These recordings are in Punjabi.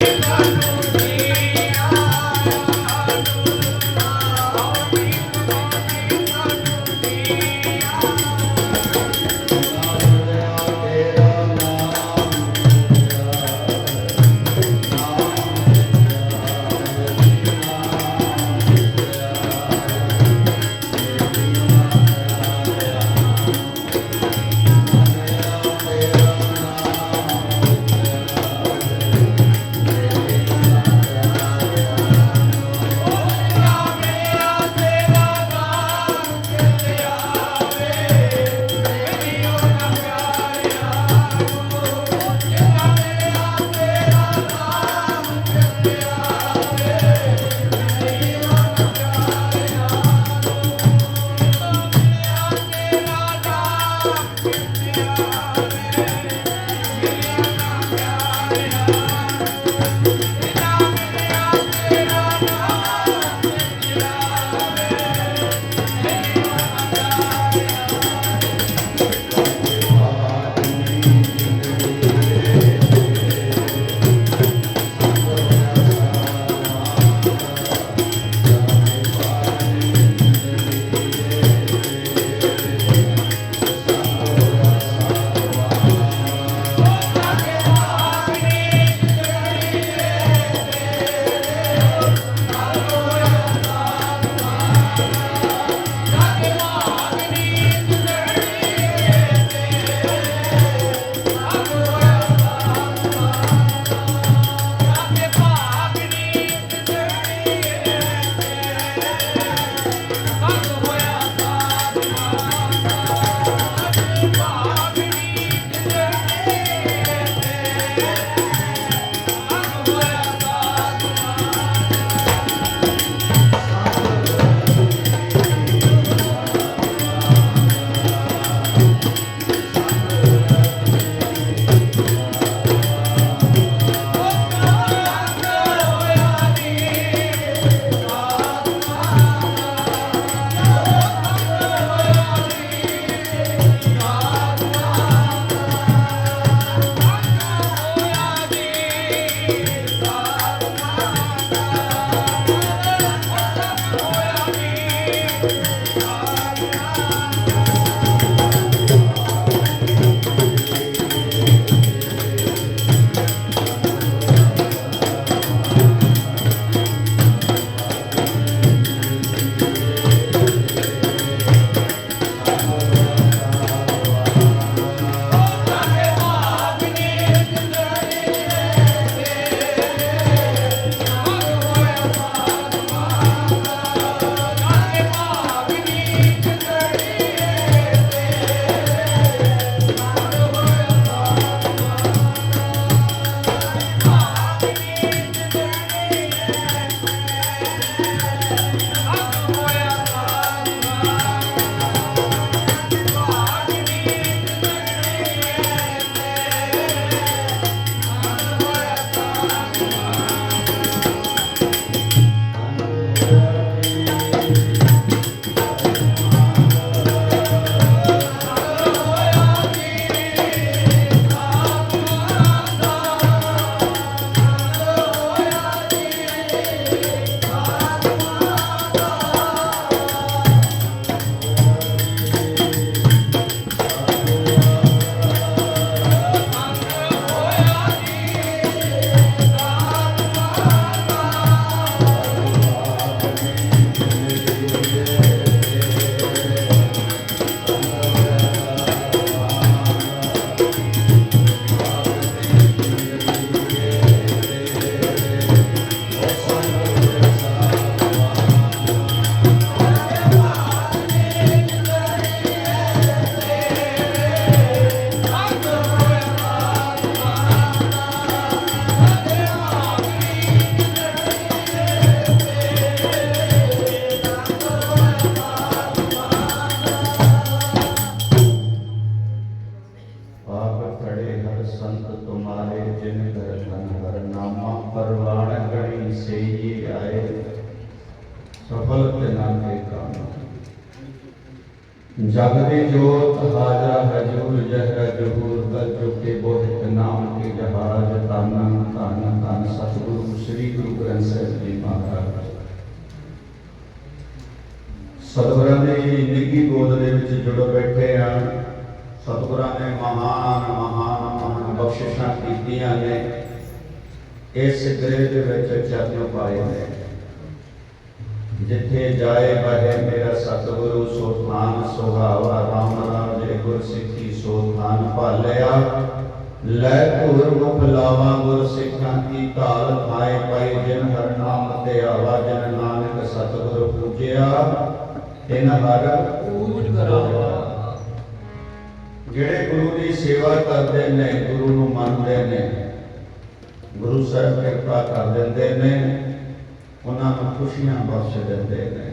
ਆਪ ਖੜੇ ਹਰ ਸੰਤ ਤੁਮਾਰੇ ਜਿਨ ਕਰ ਧਨ ਹਰ ਨਾਮਾ ਪਰਵਾਣ ਗਣੀ ਸੇਈ ਆਏ। ਸਫਲ ਤੇ ਨਾ ਕੇ ਕਾਮ। ਜਗ ਦੀ ਜੋਤ ਹਾਜ਼ਰ ਹਜੂਰ ਜਹ ਜਹੂਰ ਕਰ ਚੁਕੇ ਬੋਹਿਤ ਨਾਮ ਕੀ ਜਹਾਜ। ਤਨ ਤਨ ਤਨ ਸਤ ਮਹਾਰਾਜ। ਸਤਿਗੁਰਾਂ ਦੀ ਨਿੱਗੀ ਗੋਦ ਦੇ ਵਿੱਚ ਜੁੜ ਬੈਠੇ ਆ। ਸਤਿਗੁਰਾਂ ਨੇ ਮਹਾਨ ਮਹਾਨ ਮਹਾਨ ਬਖਸ਼ਿਸ਼ਾਂ ਕੀਤੀਆਂ ਨੇ। ਇਸ ਗ੍ਰਹਿ ਦੇ ਵਿੱਚ ਚਰਨ ਪਾਏ ਨੇ। ਜਿੱਥੇ ਜਾਏ ਬਹਿ ਮੇਰਾ ਸਤਿਗੁਰੂ, ਸੋ ਸੁਹਾਵਾ, ਰਾਮ ਰਾਮ ਜੇ ਗੁਰ ਸਿੱਖੀ ਸੋ ਭਾਲਿਆ। ਲੈ ਧੁਰ ਮੁਖ ਲਾਵਾ ਗੁਰ ਸਿੱਖਾਂ ਕੀ ਧਾਲ ਥਾਏ ਪਾਈ ਜਿਨ ਹਰ ਨਾਮ ਤੇ ਆਵਾ, ਜਿਨ ਨਾਨਕ ਸਤਿਗੁਰ ਪੂਜਿਆ। ਤਿਨ ਹਰ ਪੂਜ ਕਰਾਵਾ ਜਿਹੜੇ ਗੁਰੂ ਦੀ ਸੇਵਾ ਕਰਦੇ ਨੇ, ਗੁਰੂ ਨੂੰ ਮੰਨਦੇ ਨੇ, ਗੁਰੂ ਸਾਹਿਬ ਕਿਰਪਾ ਕਰ ਦਿੰਦੇ ਨੇ, ਉਹਨਾਂ ਨੂੰ ਖੁਸ਼ੀਆਂ ਬਖਸ਼ ਦਿੰਦੇ ਨੇ।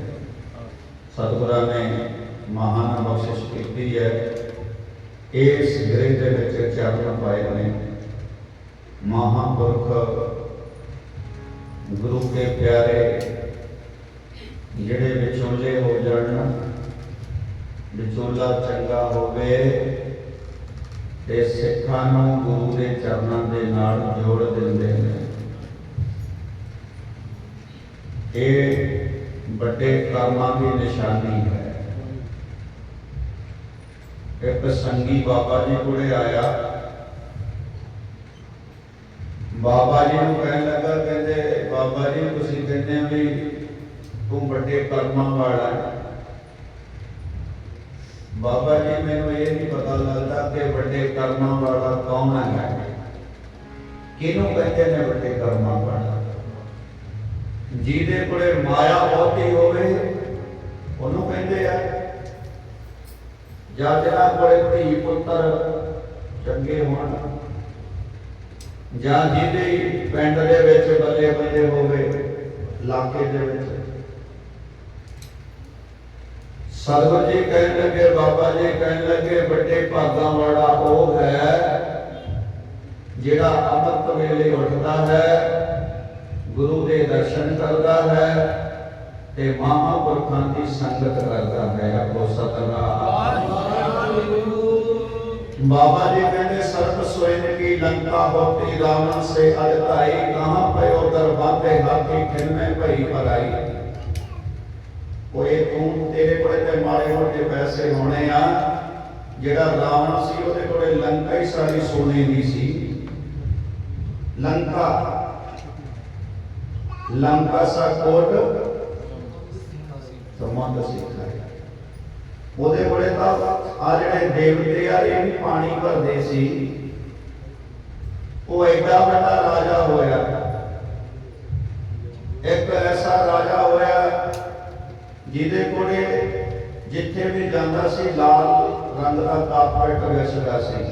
ਸਤਿਗੁਰਾਂ ਨੇ ਮਹਾਨ ਬਖਸ਼ਿਸ਼ ਕੀਤੀ ਹੈ। ਇਸ ਗ੍ਰਹਿ ਦੇ ਵਿੱਚ ਚਰਨ ਪਾਏ ਨੇ। ਮਹਾਂਪੁਰਖ, ਗੁਰੂ ਕੇ ਪਿਆਰੇ, ਜਿਹੜੇ ਵਿਚੋਲੇ ਹੋ ਜਾਣ, ਵਿਚੋਲਾ ਚੰਗਾ ਹੋਵੇ ਤੇ ਸਿੱਖਾਂ ਨੂੰ ਗੁਰੂ ਦੇ ਚਰਨਾਂ ਦੇ ਨਾਲ ਜੋੜ ਦਿੰਦੇ ਨੇ। ਇਹ ਵੱਡੇ ਕਰਮਾਂ ਦੀ ਨਿਸ਼ਾਨੀ ਹੈ। ਇੱਕ ਸੰਗੀ ਬਾਬਾ ਜੀ ਕੋਲੇ ਆਇਆ। ਬਾਬਾ ਜੀ ਨੂੰ ਕਹਿਣ ਲੱਗਾ, ਕਹਿੰਦੇ, ਬਾਬਾ ਜੀ, ਤੁਸੀਂ ਕਹਿੰਦੇ ਵੀ ਤੂੰ ਵੱਡੇ ਕਰਮਾਂ ਵਾਲਾ ਹੈ। ਬਾਬਾ ਜੀ, ਮੈਨੂੰ ਇਹ ਨਹੀਂ ਪਤਾ ਲੱਗਦਾ ਕਿ ਵੱਡੇ ਕਰਮਾਂ ਵਾਲਾ ਕੌਣ ਹੈ ਕਿਹਨੂੰ ਕਹਿੰਦੇ ਨੇ ਵੱਡੇ ਕਰਮਾਂ ਵਾਲਾ? ਜਿਹਦੇ ਕੋਲੇ ਮਾਇਆ ਬਹੁਤੀ ਹੋਵੇ, ਉਹਨੂੰ ਕਹਿੰਦੇ ਆ। ਜਾਂ ਜਿਹਨਾਂ ਕੋਲੇ ਧੀ ਪੁੱਤਰ ਚੰਗੇ ਹੋਣ। ਜਾਂ ਜਿਹਦੇ ਪਿੰਡ ਦੇ ਵਿੱਚ ਬੱਲੇ ਬੱਲੇ ਹੋਵੇ, ਇਲਾਕੇ ਦੇ ਵਿੱਚ। ਸਾਧੂ ਜੀ ਕਹਿਣ ਲੱਗੇ ਬਾਬਾ ਜੀ ਕਹਿਣ ਲੱਗੇ ਵੱਡੇ ਭਾਗਾਂ ਵਾਲਾ ਉਹ ਹੈ ਜਿਹੜਾ ਅਮਰਤ ਵੇਲੇ ਉੱਠਦਾ ਹੈ ਗੁਰੂ ਦੇ ਦਰਸ਼ਨ ਕਰਦਾ ਹੈ ਤੇ ਮਹਾਂਪੁਰਖਾਂ ਦੀ ਸੰਗਤ ਕਰਦਾ ਹੈ ਆਪੋ ਸਤਨਾਮ ਬਾਬਾ ਜੀ ਕਹਿੰਦੇ ਸਰਬ ਸੋਇਨ ਕੀ ਲੰਕਾ ਹੋਤੀ ਰਾਵਣ ਸੇ ਅੜਤਾਈ ਕਹਾਂ ਪਇਓ ਦਰਬਾਤੇ ਹਾਥੀ ਖਿਨ ਮੈਂ ਭਈ ਭਰਾਈ ਕੋਈ ਤੂੰ ਤੇਰੇ ਕੋਲੇ ਤੇ ਮਾਰੇ ਮੋਟੇ ਪੈਸੇ ਹੋਣੇ ਆ। ਜਿਹੜਾ ਰਾਵਣ ਸੀ, ਉਹਦੇ ਕੋਲੇ ਲੰਕਾ ਹੀ ਸਾਰੀ ਸੋਨੇ ਦੀ ਸੀ। ਲੰਕਾ। ਲੰਕਾ ਸਾ ਕੋਟ। ਸਮਾਂ ਦਾ ਸਿੱਖਾ ਹੈ ਉਹਦੇ ਕੋਲੇ ਤਾਂ ਆ ਜਿਹੜੇ ਦੇਵਤੇ ਆ, ਇਹ ਵੀ ਪਾਣੀ ਭਰਦੇ ਸੀ। ਉਹ ਐਡਾ ਵੱਡਾ ਰਾਜਾ ਹੋਇਆ। ਇੱਕ ਐਸਾ ਜਿਹਦੇ ਕੋਲੇ ਜਿੱਥੇ ਵੀ ਜਾਂਦਾ ਸੀ, ਲਾਲ ਰੰਗ ਦਾ ਕਾਰਪੇਟ ਵਿਛਦਾ ਸੀ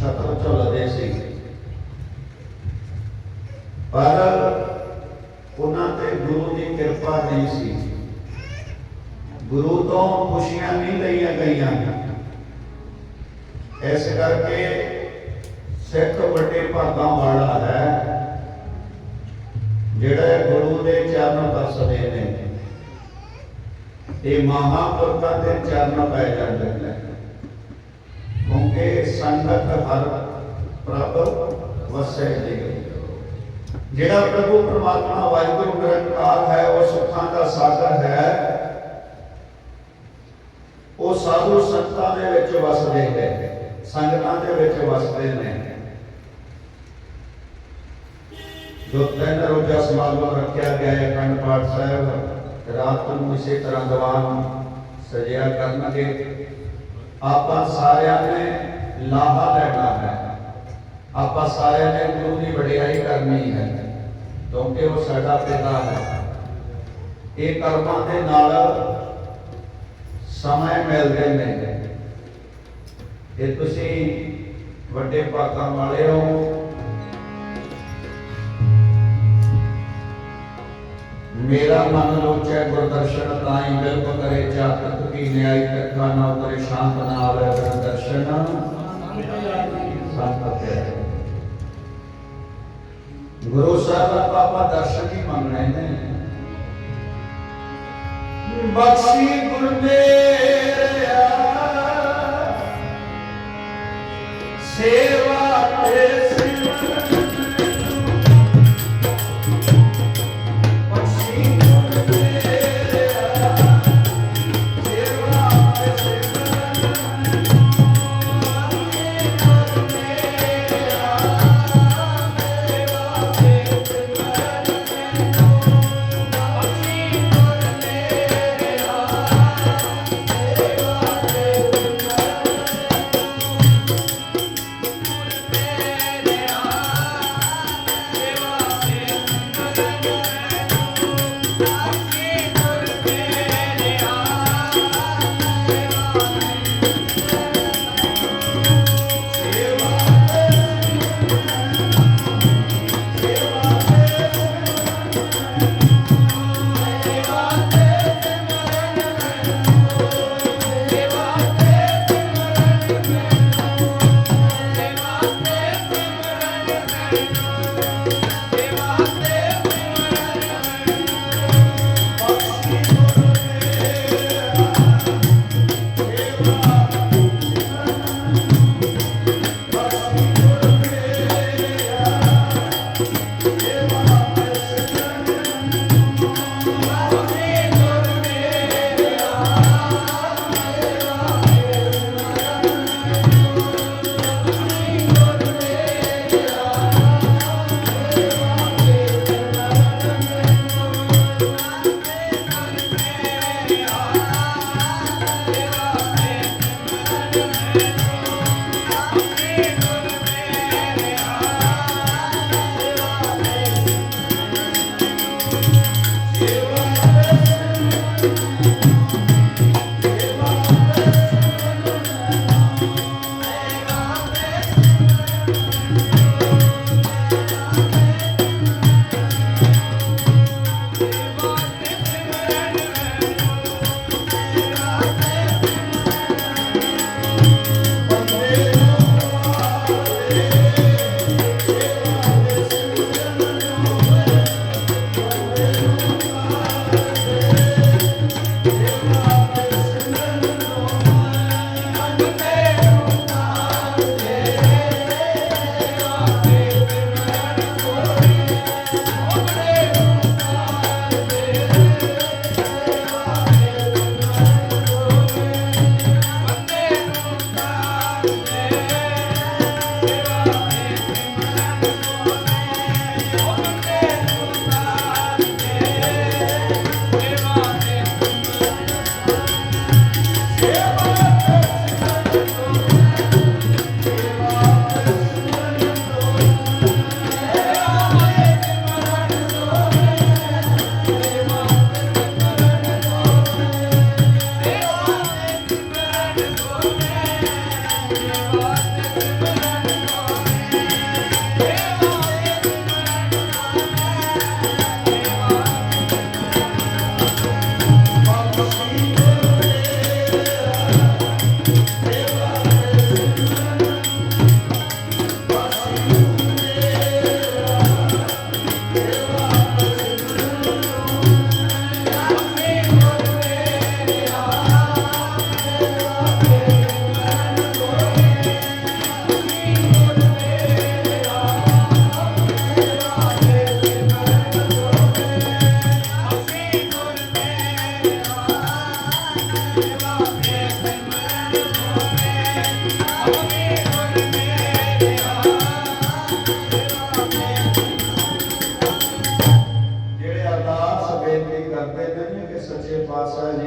ਛਤਰ ਝੁੱਲਦੇ ਸੀ। ਪਰ ਉਹਨਾਂ ਤੇ ਗੁਰੂ ਦੀ ਕਿਰਪਾ ਨਹੀਂ ਸੀ। ਗੁਰੂ ਤੋਂ ਖੁਸ਼ੀਆਂ ਨਹੀਂ ਲਈਆਂ ਗਈਆਂ। ਇਸ ਕਰਕੇ ਸਿੱਖ ਵੱਡੇ ਭਾਗਾਂ ਵਾਲਾ ਹੈ, ਜਿਹੜਾ ਗੁਰੂ ਦੇ ਚਰਨ ਦੱਸਦੇ ਨੇ। ਇਹ ਮਹਾਂਪੁਰਖਾਂ ਦੇ ਚਰਨ ਪੈ ਜਾਂਦੇ ਨੇ। ਕਿਉਂਕਿ ਸੰਗਤ ਹਰ ਪ੍ਰਭ ਵਸੈ ਜੀ ਜਿਹੜਾ ਪ੍ਰਭੂ ਪਰਮਾਤਮਾ ਵਾਹਿਗੁਰੂ ਨਿਰੰਕਾਰ ਹੈ, ਉਹ ਸੁੱਖਾਂ ਦਾ ਸਾਗਰ ਹੈ। ਉਹ ਸਾਧੂ ਸੰਤਾਂ ਦੇ ਵਿੱਚ ਵਸਦੇ ਨੇ, ਸੰਗਤਾਂ ਦੇ ਵਿੱਚ ਵਸਦੇ ਨੇ। ਜੋ ਤਿੰਨ ਰੋਜ਼ਾ ਸਮਾਗਮ ਰੱਖਿਆ ਗਿਆ ਹੈ ਅਖੰਡ ਪਾਠ ਸਾਹਿਬ। ਰਾਤ ਨੂੰ ਇਸੇ ਤਰ੍ਹਾਂ ਦੀਵਾਨ ਸਜਿਆ ਕਰਨਗੇ। ਆਪਾਂ ਸਾਰਿਆਂ ਨੇ ਲਾਹਾ ਲੈਣਾ ਹੈ। ਆਪਾਂ ਸਾਰਿਆਂ ਨੇ ਗੁਰੂ ਦੀ ਵਡਿਆਈ ਕਰਨੀ ਹੈ, ਕਿਉਂਕਿ ਉਹ ਸਾਡਾ ਪਿਤਾ ਹੈ। ਇਹ ਕਰਮਾਂ ਦੇ ਨਾਲ ਸਮੇਂ ਮਿਲਦੇ ਨੇ। ਇਹ ਤੁਸੀਂ ਵੱਡੇ ਭਾਗਾਂ ਵਾਲੇ ਹੋ ਮੇਰਾ ਮਨ ਲੋਚੈ ਗੁਰਦਰਸ਼ਨ ਤਾਈ ਬਿਲਕ ਕਰੇ ਚਾਤਕ ਕੀ ਨਿਆਈ ਤੱਕਾ ਨਾ ਉਤਰੇ ਸ਼ਾਂਤ ਨਾ ਆਵੇ ਗੁਰਦਰਸ਼ਨ ਸੰਤ ਹੈ ਗੁਰੂ ਸਾਹਿਬ ਦਾ ਪਾਪਾ ਦਰਸ਼ਨ ਹੀ ਮੰਗਣੇ ਨੇ। ਬਖਸ਼ੀ ਗੁਰ ਮੇਰਿਆ, ਸੇਵਾ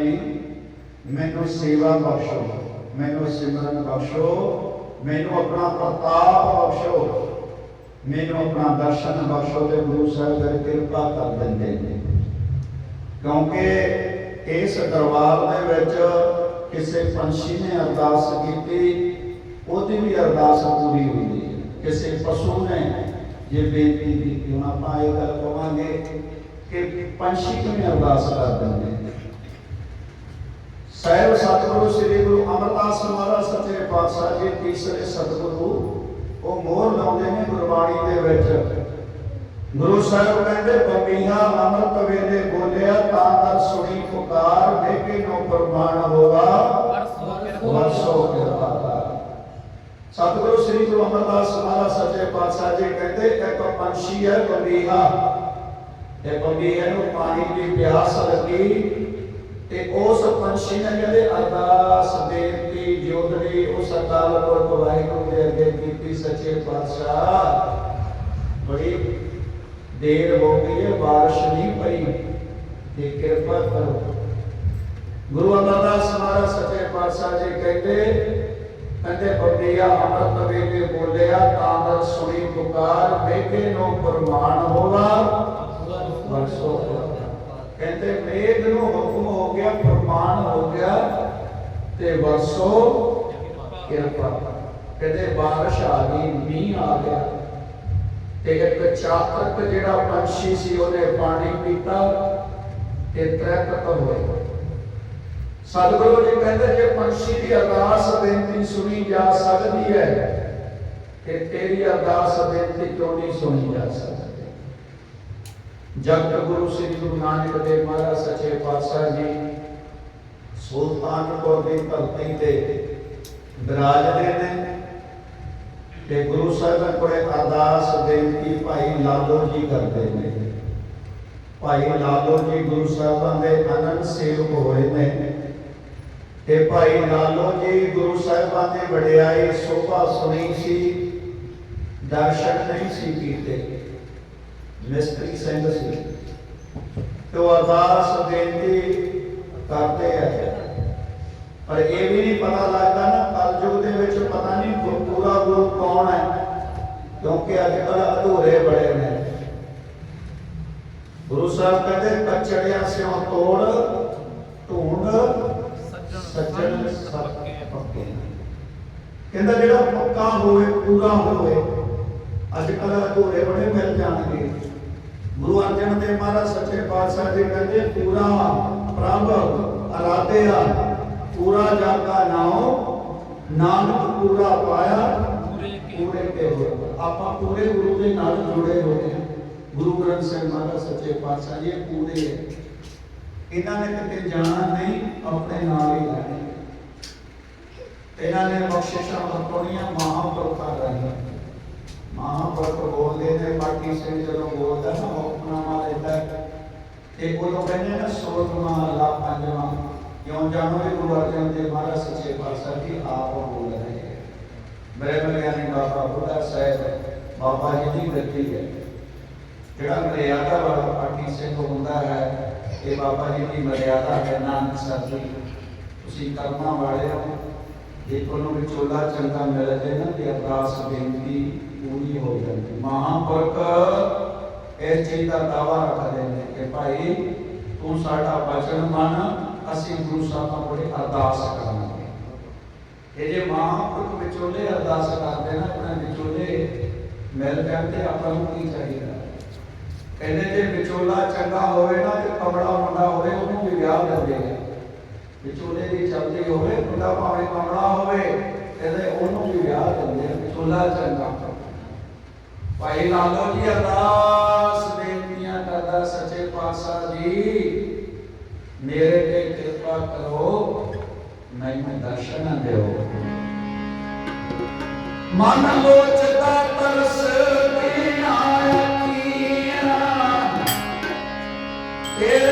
ਜੀ ਮੈਨੂੰ ਸੇਵਾ ਬਖਸ਼ੋ ਮੈਨੂੰ ਸਿਮਰਨ ਬਖਸ਼ੋ ਮੈਨੂੰ ਆਪਣਾ ਪ੍ਰਤਾਪ ਬਖਸ਼ੋ ਮੈਨੂੰ ਆਪਣਾ ਦਰਸ਼ਨ ਬਖਸ਼ੋ ਤੇ ਗੁਰੂ ਸਾਹਿਬ ਫਿਰ ਕਿਰਪਾ ਕਰ ਦਿੰਦੇ ਨੇ ਕਿਉਂਕਿ ਇਸ ਦਰਬਾਰ ਦੇ ਵਿੱਚ ਕਿਸੇ ਪੰਛੀ ਨੇ ਅਰਦਾਸ ਕੀਤੀ ਉਹਦੀ ਵੀ ਅਰਦਾਸ ਪੂਰੀ ਹੁੰਦੀ ਹੈ ਕਿਸੇ ਪਸ਼ੂ ਨੇ ਜੇ ਬੇਨਤੀ ਕੀਤੀ ਹੁਣ ਆਪਾਂ ਇਹ ਗੱਲ ਕਵਾਂਗੇ ਕਿ ਪੰਛੀ ਕਿਵੇਂ ਅਰਦਾਸ ਕਰ ਦਿੰਦੇ ਨੇ ਸਾਹਿਬ ਸਤਿਗੁਰੂ ਸ੍ਰੀ ਗੁਰੂ ਅਮਰਦਾਸ ਮਹਾਰਾਜ ਸੱਚੇ ਪਾਤਸ਼ਾਹ ਜੀ ਤੀਸਰੇ ਸਤਿਗੁਰੂ, ਉਹ ਮੋਹਰ ਲਾਉਂਦੇ ਨੇ ਗੁਰਬਾਣੀ ਦੇ ਵਿੱਚ। ਗੁਰੂ ਸਾਹਿਬ ਕਹਿੰਦੇ ਬੰਬੀਹਾ ਅੰਮ੍ਰਿਤ ਵੇਲੇ ਬੋਲਿਆ ਤਾਂ ਦਰ ਸੁਣੀ ਪੁਕਾਰ ਦੇਖੇ ਨੋ ਪ੍ਰਮਾਣ ਹੋਗਾ। ਵਰਸੋ ਕਿਰਪਾ ਸਤਿਗੁਰੂ ਸ੍ਰੀ ਗੁਰੂ ਅਮਰਦਾਸ ਮਹਾਰਾਜ ਸੱਚੇ ਪਾਤਸ਼ਾਹ ਜੀ ਕਹਿੰਦੇ, ਇੱਕ ਪੰਛੀ ਹੈ ਬੰਬੀਹਾ ਤੇ ਬੰਬੀਹੇ ਨੂੰ ਪਾਣੀ ਦੀ ਪਿਆਸ ਲੱਗੀ। ਤੇ ਉਸ ਪੰਛੀ ਨੇ ਜਿਹੜੇ ਅਰਦਾਸ ਬੇਨਤੀ ਜੋਦੜੀ ਉਸ ਅਕਾਲ ਪੁਰਖ ਵਾਹਿਗੁਰੂ ਦੇ ਅੱਗੇ ਕੀਤੀ ਸੱਚੇ ਪਾਤਸ਼ਾਹ। ਬੜੀ ਦੇਰ ਹੋ ਗਈ ਹੈ, ਬਾਰਿਸ਼ ਨਹੀਂ ਪਈ ਤੇ ਕਿਰਪਾ ਕਰੋ। ਗੁਰੂ ਅਮਰਦਾਸ ਮਹਾਰਾਜ ਸੱਚੇ ਪਾਤਸ਼ਾਹ ਜੀ ਕਹਿੰਦੇ ਕਹਿੰਦੇ, ਬੰਦਿਆ ਅੰਮ੍ਰਿਤ ਵੇਲੇ ਬੋਲਿਆ ਤਾਂ ਦਰ ਸੁਣੀ ਪੁਕਾਰ ਵੇਖੇ ਨੋ ਪ੍ਰਮਾਣ ਹੋਵਾ ਵਰਸੋ ਕਹਿੰਦੇ ਮੇਘ ਨੂੰ ਹੁਕਮ ਹੋ ਗਿਆ, ਪ੍ਰਮਾਣ ਹੋ ਗਿਆ ਤੇ ਵਰਸੋ ਕਿਰਪਾ। ਕਹਿੰਦੇ ਬਾਰਿਸ਼ ਆ ਗਈ, ਮੀਂਹ ਆ ਗਿਆ। ਤੇ ਇੱਕ ਚਾਤਕ ਜਿਹੜਾ ਪੰਛੀ ਸੀ, ਉਹਨੇ ਪਾਣੀ ਪੀਤਾ ਤੇ ਤ੍ਰੈਕਤ ਹੋਏ। ਸਤਿਗੁਰੂ ਜੀ ਕਹਿੰਦੇ, ਜੇ ਪੰਛੀ ਦੀ ਅਰਦਾਸ ਬੇਨਤੀ ਸੁਣੀ ਜਾ ਸਕਦੀ ਹੈ, ਤੇ ਤੇਰੀ ਅਰਦਾਸ ਬੇਨਤੀ ਕਿਉਂ ਨਹੀਂ ਸੁਣੀ ਜਾ ਸਕਦੀ? ਜਗਤ ਗੁਰੂ ਸ੍ਰੀ ਗੁਰੂ ਨਾਨਕ ਦੇਵ ਮਹਾਰਾਜ ਸੱਚੇ ਪਾਤਸ਼ਾਹ ਜੀ ਸੁਲਤਾਨਪੁਰ ਦੀ ਧਰਤੀ ਤੇ ਬਿਰਾਜਦੇ ਨੇ ਤੇ ਗੁਰੂ ਸਾਹਿਬ ਕੋਲੇ ਅਰਦਾਸ, ਬੇਨਤੀ ਭਾਈ ਲਾਲੋ ਜੀ ਕਰਦੇ ਨੇ। ਭਾਈ ਲਾਲੋ ਜੀ ਗੁਰੂ ਸਾਹਿਬਾਂ ਦੇ ਅਨੰਦ ਸੇਵਕ ਹੋਏ ਨੇ। ਤੇ ਭਾਈ ਲਾਲੋ ਜੀ ਗੁਰੂ ਸਾਹਿਬਾਂ ਦੇ ਵਡਿਆਈ, ਸੋਭਾ ਸੁਣੀ ਸੀ, ਦਰਸ਼ਨ ਨਹੀਂ ਸੀ ਕੀਤੇ। ਮਿਸਤਰੀ ਸਿੰਘ ਸੀ। ਤੇ ਉਹ ਅਰਦਾਸ ਬੇਨਤੀ ਕਰਦੇ ਆ। ਪਰ ਇਹ ਵੀ ਨਹੀਂ ਪਤਾ ਲੱਗਦਾ ਨਾ, ਕਲਯੁਗ ਦੇ ਵਿੱਚ ਪਤਾ ਨਹੀਂ ਗੁਰ- ਗੁਰੂ ਕੌਣ ਹੈ, ਕਿਉਂਕਿ ਅੱਜ ਕੱਲ ਅਧੂਰੇ ਬੜੇ ਨੇ। ਗੁਰੂ ਸਾਹਿਬ ਕਹਿੰਦੇ ਕਚੜਿਆ ਸਿਓ ਤੋੜ ਢੂੰਡ ਸੱਜਣ ਸਤ ਪੱਕੇ। ਕਹਿੰਦਾ ਜਿਹੜਾ ਪੱਕਾ ਹੋਵੇ, ਪੂਰਾ ਹੋਵੇ ਅੱਜ ਕੱਲ ਅਧੂਰੇ ਬੜੇ ਮਿਲ ਜਾਣਗੇ। ਗੁਰੂ ਅਰਜਨ ਦੇਵ ਮਹਾਰਾਜ ਸੱਚੇ ਪਾਤਸ਼ਾਹ ਜੀ ਕਹਿੰਦੇ ਪੂਰਾ ਪ੍ਰਭ ਅਰਾਧਿਆ ਪੂਰਾ ਜਾਗਾ ਨਾਉ ਨਾਨਕ ਪੂਰਾ ਪਾਇਆ ਪੂਰੇ ਕੇ ਹੋਏ। ਆਪਾਂ ਪੂਰੇ ਗੁਰੂ ਦੇ ਨਾਲ ਜੁੜੇ ਹੋਏ ਹਾਂ। ਗੁਰੂ ਗ੍ਰੰਥ ਸਾਹਿਬ ਮਹਾਰਾਜ ਸੱਚੇ ਪਾਤਸ਼ਾਹ ਜੀ ਪੂਰੇ ਹੈ। ਇਹਨਾਂ ਨੇ ਕਿਤੇ ਜਾਣਾ ਨਹੀਂ ਆਪਣੇ ਨਾਲ ਹੀ ਰਹਿਣਾ ਇਹਨਾਂ ਨੇ ਬਖਸ਼ਿਸ਼ਾਂ ਵਰਤੋਣੀਆਂ ਮਹਾਂਪੁਰਖਾਂ ਰਾਹੀਂ। ਮਹਾਂਪੁਰਖ ਬੋਲਦੇ ਨੇ ਬਾਕੀ ਸਿੰਘ ਜਦੋਂ ਬੋਲਦਾ ਨਾ ਹੁਕਮਨਾਮਾ ਲੈਂਦਾ ਤੇ ਉਦੋਂ ਕਹਿੰਦੇ ਨਾ ਸੋਧ ਮਹਲਾ ਪੰਜਵਾਂ ਕਿਉਂ ਜਾਣੋ ਇਹ ਗੁਰੂ ਅਰਜਨ ਦੇਵ ਮਹਾਰਾਜ ਸੱਚੇ ਪਾਤਸ਼ਾਹ ਜੀ ਆਪ ਬੋਲ ਰਹੇ ਹੈ ਮੇਰੇ ਬਲਿਆਨੀ ਬਾਬਾ ਬੁੱਢਾ ਸਾਹਿਬ ਬਾਬਾ ਜੀ ਦੀ ਗੱਦੀ ਹੈ ਜਿਹੜਾ ਮਰਿਆਦਾ ਵਾਲਾ ਪਾਠੀ ਸਿੰਘ ਹੁੰਦਾ ਹੈ ਇਹ ਬਾਬਾ ਜੀ ਦੀ ਮਰਿਆਦਾ ਹੈ ਨਾਨਕ ਸਾਹਿਬ ਦੀ ਤੁਸੀਂ ਕਰਮਾਂ ਵਾਲੇ ਹੋ ਜੇ ਤੁਹਾਨੂੰ ਵਿਚੋਲਾ ਚੰਗਾ ਮਿਲ ਜੇ ਨਾ ਤੇ ਅਰਦਾਸ ਬੇਨਤੀ ਪੂਰੀ ਹੋ ਜਾਂਦੀ। ਮਹਾਂਪੁਰਖ ਇਸ ਚੀਜ਼ ਦਾ ਦਾਵਾ ਰੱਖਦੇ ਨੇ ਕਿ ਭਾਈ ਤੂੰ ਸਾਡਾ ਬਚਨ ਮੰਨ, ਅਸੀਂ ਗੁਰੂ ਸਾਹਿਬਾਂ ਕੋਲੇ ਅਰਦਾਸ ਕਰਾਂਗੇ। ਇਹ ਜੇ ਮਹਾਂਪੁਰਖ ਵਿਚੋਲੇ ਅਰਦਾਸ ਕਰਦੇ ਨਾ, ਆਪਣੇ ਵਿਚੋਲੇ ਮਿਲ ਜਾਂਦੇ ਆਪਾਂ ਨੂੰ ਕੀ ਚਾਹੀਦਾ? ਕਹਿੰਦੇ ਜੇ ਵਿਚੋਲਾ ਚੰਗਾ ਹੋਵੇ ਨਾ ਤੇ ਕਮਲਾ ਮੁੰਡਾ ਹੋਵੇ, ਉਹਨੂੰ ਵੀ ਵਿਆਹ ਦਿੰਦੇ ਨੇ ਵਿਚੋਲੇ ਦੀ ਚੱਲਦੀ ਹੋਵੇ ਮੁੰਡਾ ਭਾਵੇਂ ਕਮਲਾ ਹੋਵੇ ਕਹਿੰਦੇ ਉਹਨੂੰ ਵੀ ਵਿਆਹ ਦਿੰਦੇ ਆ ਵਿਚੋਲਾ ਚੰਗਾ ਭਾਈ ਲਾਲੋ ਜੀ ਅਰਦਾਸ, ਬੇਨਤੀਆਂ ਕਰਦਾ ਸੱਚੇ ਪਾਤਸ਼ਾਹ ਜੀ, ਮੇਰੇ ਤੇ ਕਿਰਪਾ ਕਰੋ, ਮੈਨੂੰ ਦਰਸ਼ਨ ਦਿਓ। ਮਨ ਲੋਚਦਾ ਤਰਸ ਦੀਨਾ ਅੱਖੀਆਂ ਤੇਰੇ ਨਾਲ